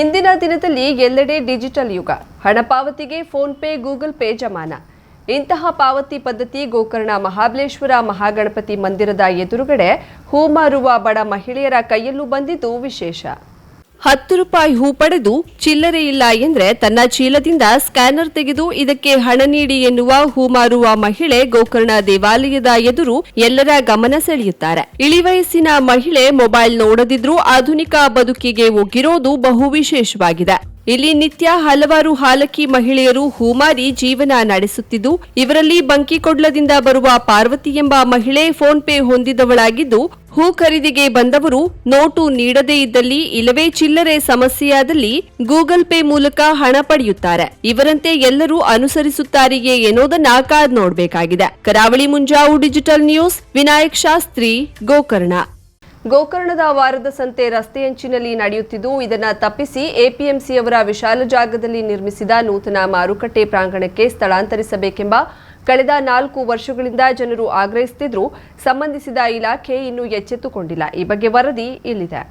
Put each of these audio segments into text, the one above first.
ಇಂದಿನ ದಿನದಲ್ಲಿ ಎಲ್ಲೆಡೆ ಡಿಜಿಟಲ್ ಯುಗ. ಹಣ ಪಾವತಿಗೆ ಫೋನ್ ಪೇ, ಗೂಗಲ್ ಪೇ ಜಮಾನ. ಇಂತಹ ಪಾವತಿ ಪದ್ಧತಿ ಗೋಕರ್ಣ ಮಹಾಬಲೇಶ್ವರ ಮಹಾಗಣಪತಿ ಮಂದಿರದ ಎದುರುಗಡೆ ಹೂಮಾರುವ ಬಡ ಮಹಿಳೆಯರ ಕೈಯಲ್ಲೂ ಬಂದಿದ್ದು ವಿಶೇಷ. ಹತ್ತು ರೂಪಾಯಿ ಹೂ ಪಡೆದು ಚಿಲ್ಲರೆ ಇಲ್ಲ ಎಂದ್ರೆ ತನ್ನ ಚೀಲದಿಂದ ಸ್ಕ್ಯಾನರ್ ತೆಗೆದು ಇದಕ್ಕೆ ಹಣ ನೀಡಿ ಎನ್ನುವ ಹೂ ಮಾರುವ ಮಹಿಳೆ ಗೋಕರ್ಣ ದೇವಾಲಯದ ಎದುರು ಎಲ್ಲರ ಗಮನ ಸೆಳೆಯುತ್ತಾರೆ. ಇಳಿವಯಸ್ಸಿನ ಮಹಿಳೆ ಮೊಬೈಲ್ ನೋಡದಿದ್ರೂ ಆಧುನಿಕ ಬದುಕಿಗೆ ಒಗ್ಗಿರೋದು ಬಹು ವಿಶೇಷವಾಗಿದೆ. ಇಲ್ಲಿ ನಿತ್ಯ ಹಲವಾರು ಹಾಲಕಿ ಮಹಿಳೆಯರು ಹೂಮಾರಿ ಜೀವನ ನಡೆಸುತ್ತಿದ್ದು, ಇವರಲ್ಲಿ ಬಂಕಿಕೊಡ್ಲದಿಂದ ಬರುವ ಪಾರ್ವತಿ ಎಂಬ ಮಹಿಳೆ ಫೋನ್ ಪೇ ಹೊಂದಿದವಳಾಗಿದ್ದು ಹೂ ಖರೀದಿಗೆ ಬಂದವರು ನೋಟು ನೀಡದೇ ಇದ್ದಲ್ಲಿ ಇಲ್ಲವೇ ಚಿಲ್ಲರೆ ಸಮಸ್ಯೆಯಾದಲ್ಲಿ ಗೂಗಲ್ ಪೇ ಮೂಲಕ ಹಣ ಪಡೆಯುತ್ತಾರೆ. ಇವರಂತೆ ಎಲ್ಲರೂ ಅನುಸರಿಸುತ್ತಾರೆಯೇ ಎನ್ನುವುದನ್ನ ಕಾದ್ ನೋಡಬೇಕಾಗಿದೆ. Karavali Munjavu digital news, Vinayak Shastri, Gokarna. ಗೋಕರ್ಣದ ವಾರದ ಸಂತೆ ರಸ್ತೆಯಂಚಿನಲ್ಲಿ ನಡೆಯುತ್ತಿದ್ದು, ಇದನ್ನು ತಪ್ಪಿಸಿ ಎಪಿಎಂಸಿಯವರ ವಿಶಾಲ ಜಾಗದಲ್ಲಿ ನಿರ್ಮಿಸಿದ ನೂತನ ಮಾರುಕಟ್ಟೆ ಪ್ರಾಂಗಣಕ್ಕೆ ಸ್ಥಳಾಂತರಿಸಬೇಕೆಂಬ ಕಳೆದ ನಾಲ್ಕು ವರ್ಷಗಳಿಂದ ಜನರು ಆಗ್ರಹಿಸುತ್ತಿದ್ದರೂ ಸಂಬಂಧಿಸಿದ ಇಲಾಖೆ ಇನ್ನೂ ಎಚ್ಚೆತ್ತುಕೊಂಡಿಲ್ಲ. ಈ ಬಗ್ಗೆ ವರದಿ ಇಲ್ಲಿದೆ.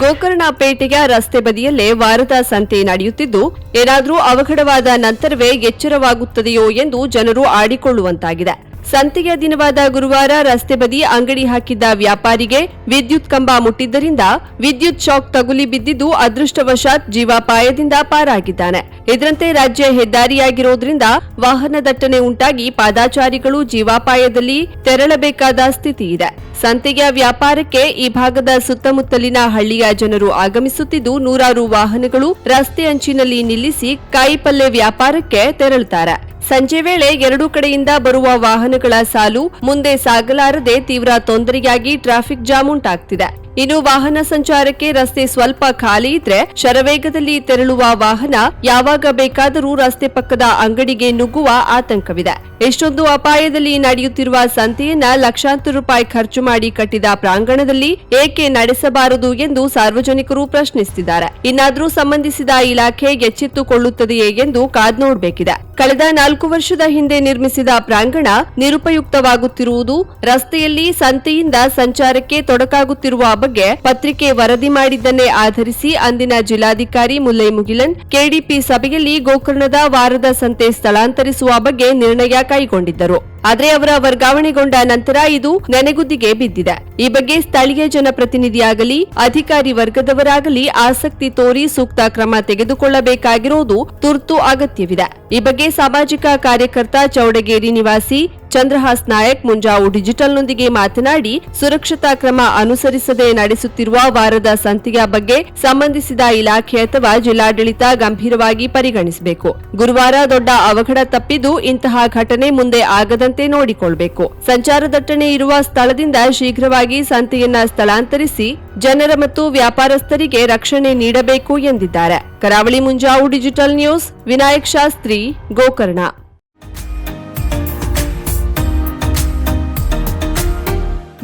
ಗೋಕರ್ಣ ಪೇಟೆಯ ರಸ್ತೆ ಬದಿಯಲ್ಲೇ ವಾರದ ಸಂತೆ ನಡೆಯುತ್ತಿದ್ದು, ಏನಾದರೂ ಅವಘಡವಾದ ನಂತರವೇ ಎಚ್ಚರವಾಗುತ್ತದೆಯೋ ಎಂದು ಜನರು ಆಡಿಕೊಳ್ಳುವಂತಾಗಿದೆ. ಸಂತೆಯ ದಿನವಾದ ಗುರುವಾರ ರಸ್ತೆ ಬದಿ ಅಂಗಡಿ ಹಾಕಿದ್ದ ವ್ಯಾಪಾರಿಗೆ ವಿದ್ಯುತ್ ಕಂಬ ಮುಟ್ಟಿದ್ದರಿಂದ ವಿದ್ಯುತ್ ಶಾಕ್ ತಗುಲಿ ಬಿದ್ದಿದ್ದು ಅದೃಷ್ಟವಶಾತ್ ಜೀವಾಪಾಯದಿಂದ ಪಾರಾಗಿದ್ದಾನೆ. ಇದರಂತೆ ರಾಜ್ಯ ಹೆದ್ದಾರಿಯಾಗಿರೋದ್ರಿಂದ ವಾಹನ ದಟ್ಟಣೆ ಉಂಟಾಗಿ ಪಾದಾಚಾರಿಗಳು ಜೀವಾಪಾಯದಲ್ಲಿ ತೆರಳಬೇಕಾದ ಸ್ಥಿತಿ ಇದೆ ಸಂತೆಯ ವ್ಯಾಪಾರಕ್ಕೆ ಈ ಭಾಗದ ಸುತ್ತಮುತ್ತಲಿನ ಹಳ್ಳಿಯ ಜನರು ಆಗಮಿಸುತ್ತಿದ್ದು ನೂರಾರು ವಾಹನಗಳು ರಸ್ತೆ ಅಂಚಿನಲ್ಲಿ ನಿಲ್ಲಿಸಿ ಕಾಯಿಪಲ್ಲೆ ವ್ಯಾಪಾರಕ್ಕೆ ತೆರಳುತ್ತಾರೆ. ಸಂಜೆ ವೇಳೆ ಎರಡೂ ಕಡೆಯಿಂದ ಬರುವ ವಾಹನಗಳ ಸಾಲು ಮುಂದೆ ಸಾಗಲಾರದೆ ತೀವ್ರ ತೊಂದರೆಯಾಗಿ ಟ್ರಾಫಿಕ್ ಜಾಮ್ ಉಂಟಾಗ್ತಿದೆ. ಇನ್ನು ವಾಹನ ಸಂಚಾರಕ್ಕೆ ರಸ್ತೆ ಸ್ವಲ್ಪ ಖಾಲಿ ಇದ್ರೆ ಶರವೇಗದಲ್ಲಿ ತೆರಳುವ ವಾಹನ ಯಾವಾಗ ಬೇಕಾದರೂ ರಸ್ತೆ ಪಕ್ಕದ ಅಂಗಡಿಗೆ ನುಗ್ಗುವ ಆತಂಕವಿದೆ. ಎಷ್ಟೊಂದು ಅಪಾಯದಲ್ಲಿ ನಡೆಯುತ್ತಿರುವ ಸಂತೆಯನ್ನ ಲಕ್ಷಾಂತರ ರೂಪಾಯಿ ಖರ್ಚು ಮಾಡಿ ಕಟ್ಟಿದ ಪ್ರಾಂಗಣದಲ್ಲಿ ಏಕೆ ನಡೆಸಬಾರದು ಎಂದು ಸಾರ್ವಜನಿಕರು ಪ್ರಶ್ನಿಸುತ್ತಿದ್ದಾರೆ. ಇನ್ನಾದರೂ ಸಂಬಂಧಿಸಿದ ಇಲಾಖೆ ಎಚ್ಚೆತ್ತುಕೊಳ್ಳುತ್ತದೆಯೇ ಎಂದು ಕಾದ್ ನೋಡಬೇಕಿದೆ. ಕಳೆದ ನಾಲ್ಕು ವರ್ಷದ ಹಿಂದೆ ನಿರ್ಮಿಸಿದ ಪ್ರಾಂಗಣ ನಿರುಪಯುಕ್ತವಾಗುತ್ತಿರುವುದು ರಸ್ತೆಯಲ್ಲಿ ಸಂತೆಯಿಂದ ಸಂಚಾರಕ್ಕೆ ತೊಡಕಾಗುತ್ತಿರುವ ಬಗ್ಗೆ ಪತ್ರಿಕೆ ವರದಿ ಮಾಡಿದ್ದನ್ನೇ ಆಧರಿಸಿ ಅಂದಿನ ಜಿಲ್ಲಾಧಿಕಾರಿ ಮುಲ್ಲೈ ಮುಗಿಲನ್, ಕೆಡಿಪಿ ಸಭೆಯಲ್ಲಿ ಗೋಕರ್ಣದ ವಾರದ ಸಂತೆ ಸ್ಥಳಾಂತರಿಸುವ ಬಗ್ಗೆ ನಿರ್ಣಯ ಕೈಗೊಂಡಿದ್ದರು. ಆದರೆ ಅವರ ವರ್ಗಾವಣೆಗೊಂಡ ನಂತರ ಇದು ನೆನೆಗುದಿಗೆ ಬಿದ್ದಿದೆ. ಈ ಬಗ್ಗೆ ಸ್ಥಳೀಯ ಜನಪ್ರತಿನಿಧಿಯಾಗಲಿ, ಅಧಿಕಾರಿ ವರ್ಗದವರಾಗಲಿ ಆಸಕ್ತಿ ತೋರಿ ಸೂಕ್ತ ಕ್ರಮ ತೆಗೆದುಕೊಳ್ಳಬೇಕಾಗಿರುವುದು ತುರ್ತು ಅಗತ್ಯವಿದೆ. ಈ ಬಗ್ಗೆ ಸಾಮಾಜಿಕ ಕಾರ್ಯಕರ್ತ ಚೌಡಗೇರಿ ನಿವಾಸಿ ಚಂದ್ರಹಾಸ್ ನಾಯಕ್ ಮುಂಜಾವು ಡಿಜಿಟಲ್ನೊಂದಿಗೆ ಮಾತನಾಡಿ, ಸುರಕ್ಷತಾ ಕ್ರಮ ಅನುಸರಿಸದೆ ನಡೆಸುತ್ತಿರುವ ವಾರದ ಸಂತೆಯ ಬಗ್ಗೆ ಸಂಬಂಧಿಸಿದ ಇಲಾಖೆ ಅಥವಾ ಜಿಲ್ಲಾಡಳಿತ ಗಂಭೀರವಾಗಿ ಪರಿಗಣಿಸಬೇಕು. ಗುರುವಾರ ದೊಡ್ಡ ಅವಘಡ ತಪ್ಪಿದ್ದು ಇಂತಹ ಘಟನೆ ಮುಂದೆ ಆಗದಂತೆ ನೋಡಿಕೊಳ್ಳಬೇಕು ಸಂಚಾರ ದಟ್ಟಣೆ ಇರುವ ಸ್ಥಳದಿಂದ ಶೀಘ್ರವಾಗಿ ಸಂತೆಯನ್ನ ಸ್ಥಳಾಂತರಿಸಿ ಜನರ ಮತ್ತು ವ್ಯಾಪಾರಸ್ಥರಿಗೆ ರಕ್ಷಣೆ ನೀಡಬೇಕು ಎಂದಿದ್ದಾರೆ. Karavali Munjavu digital news, Vinayak Shastri, Gokarna.